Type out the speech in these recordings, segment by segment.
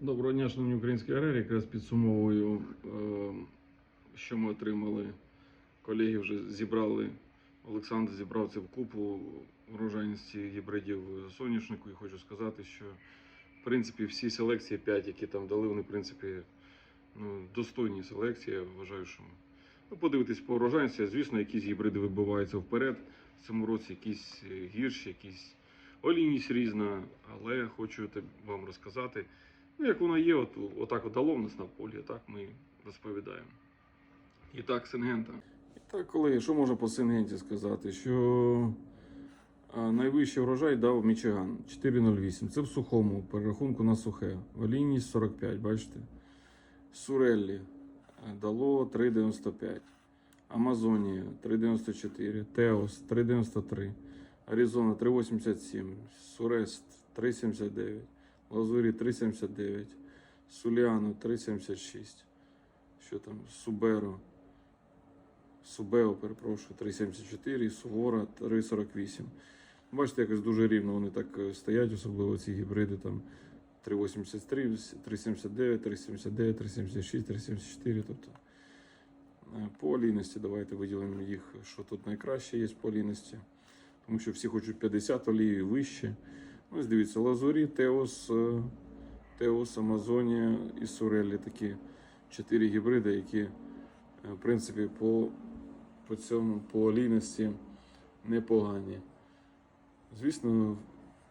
Доброго дня, шановні українські аграрії. Якраз підсумовую, е, що ми отримали. Колеги вже зібрали. Олександр зібрав це в купу урожайності гібридів соняшнику. І хочу сказати, що в принципі всі селекції 5, які там дали, вони в принципі ну, достойні селекції. Я вважаю, що ну, подивитись по урожайності. Звісно, якісь гібриди вибиваються вперед. В цьому році якісь е, гірші, якісь олійність різна, але хочу вам розказати. Ну, як воно є, от, отак от дало в нас на полі, так ми розповідаємо. І так, Сингента. І так, колеги, що можна по Сингенті сказати? Що найвищий врожай дав Мічиган 4,08. Це в сухому, перерахунку на сухе. Олійність 45, бачите? Суреллі дало 3,95. Амазонія 3,94. Теос 3,93. Аризона 3,87. Сурест 3,79. Лазурі 3,79. Суліано 3,76. Що там? Суберо. Субео, перепрошую, 3,74. І Сувора 3,48. Бачите, якось дуже рівно вони так е, стоять, особливо ці гібриди там 3,83, 3,79, 3,79, 3,76, 3,74. Тобто е, по олійності давайте виділимо їх, що тут найкраще є по олійності. Тому що всі хочуть 50 олії і вище. Ось дивіться, Лазурі, Теос, е, Теос, Амазонія і Сурелі такі чотири гібриди, які, е, в принципі, по, по цьому по олійності непогані. Звісно,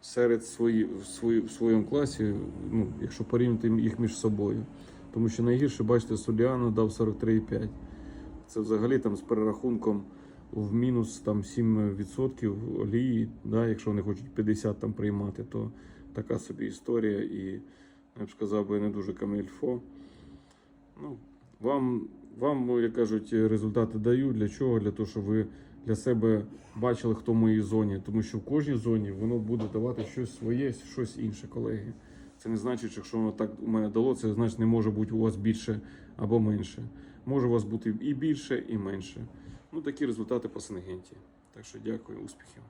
серед свої, в, свої, в своєму класі, ну, якщо порівняти їх між собою. Тому що найгірше, бачите, Соліано дав 43,5. Це взагалі там з перерахунком в мінус там 7% олії, да, якщо вони хочуть 50 там приймати, то така собі історія і я б сказав би не дуже камельфо. Ну, вам, вам, як кажуть, результати даю. Для чого? Для того, щоб ви для себе бачили, хто в моїй зоні. Тому що в кожній зоні воно буде давати щось своє, щось інше, колеги. Це не значить, що воно так у мене дало, це значить не може бути у вас більше або менше. Може у вас бути і більше, і менше. Ну, такі результати по Сенегенті. Так що дякую, успіхів.